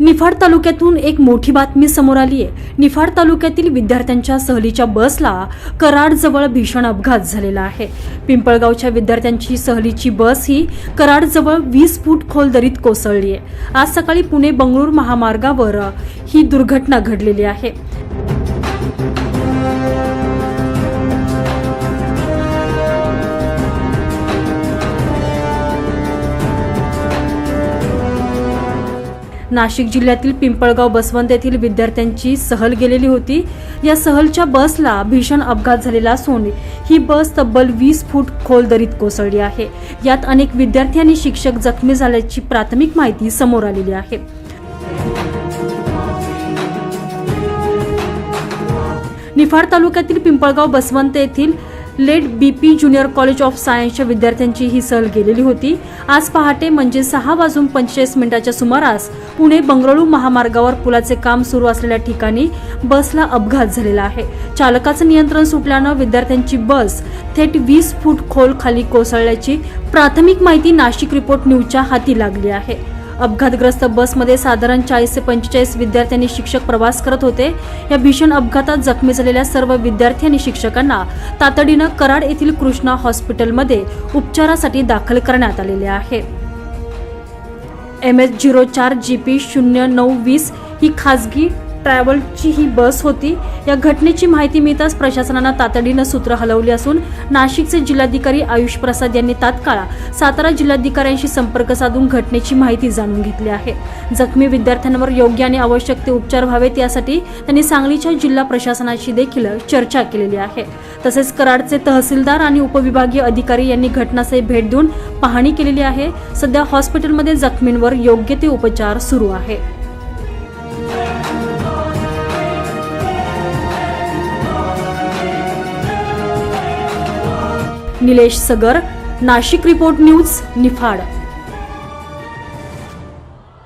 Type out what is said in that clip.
निफाड तालुक्यातून एक मोठी बातमी समोर आली आहे. निफाड तालुक्यातील विद्यार्थ्यांच्या सहलीच्या बसला कराडजवळ भीषण अपघात झालेला आहे. पिंपळगावच्या विद्यार्थ्यांची सहलीची बस ही कराडजवळ वीस फूट खोल दरीत कोसळली आहे. आज सकाळी पुणे बंगळूर महामार्गावर ही दुर्घटना घडलेली आहे. नाशिक जिल्ह्यातील पिंपळगाव बसवंत येथील विद्यार्थ्यांची सहल गेलेली होती. या सहलच्या बसला भीषण अपघात झालेला असून ही बस तब्बल वीस फूट खोल दरीत कोसळली आहे. यात अनेक विद्यार्थी आणि शिक्षक जखमी झाल्याची प्राथमिक माहिती समोर आलेली आहे. निफाड तालुक्यातील पिंपळगाव बसवंत येथील late B P junior college of सायन्सच्या विद्यार्थ्यांची ही सहल गेलेली होती. आज पहाटे म्हणजे सहा वाजून पंचेचाळीस मिनिटाच्या सुमारास पुणे बंगळुरू महामार्गावर पुलाचे काम सुरू असलेल्या ठिकाणी बसला अपघात झालेला आहे. चालकाचं नियंत्रण सुटल्यानं विद्यार्थ्यांची बस थेट वीस फूट खोल खाली कोसळल्याची प्राथमिक माहिती नाशिक रिपोर्ट न्यूजच्या हाती लागली आहे. अपघातग्रस्त बसमध्ये साधारण चाळीस ते पंचेचाळीस विद्यार्थी आणि शिक्षक प्रवास करत होते. या भीषण अपघातात जखमी झालेल्या सर्व विद्यार्थी आणि शिक्षकांना तातडीनं कराड येथील कृष्णा हॉस्पिटलमध्ये उपचारासाठी दाखल करण्यात आलेले आहे. एम एच झिरो चार जी पी शून्य नऊ वीस ही खाजगी ट्रॅव्हलची ही बस होती. या घटनेची माहिती मिळताच प्रशासनानं तातडीनं सूत्र हलवली असून नाशिकचे जिल्हाधिकारी आयुष प्रसाद यांनी तात्काळ सातारा जिल्हाधिकाऱ्यांशी संपर्क साधून घटनेची माहिती जाणून घेतली आहे. जखमी विद्यार्थ्यांवर योग्य आणि आवश्यक ते उपचार व्हावेत यासाठी त्यांनी सांगलीच्या जिल्हा प्रशासनाशी देखील चर्चा केलेली आहे. तसेच कराडचे तहसीलदार आणि उपविभागीय अधिकारी यांनी घटनास्थळी भेट देऊन पाहणी केलेली आहे. सध्या हॉस्पिटलमध्ये जखमींवर योग्य ते उपचार सुरू आहे. Nilesh Sagar Nashik report news Niphad.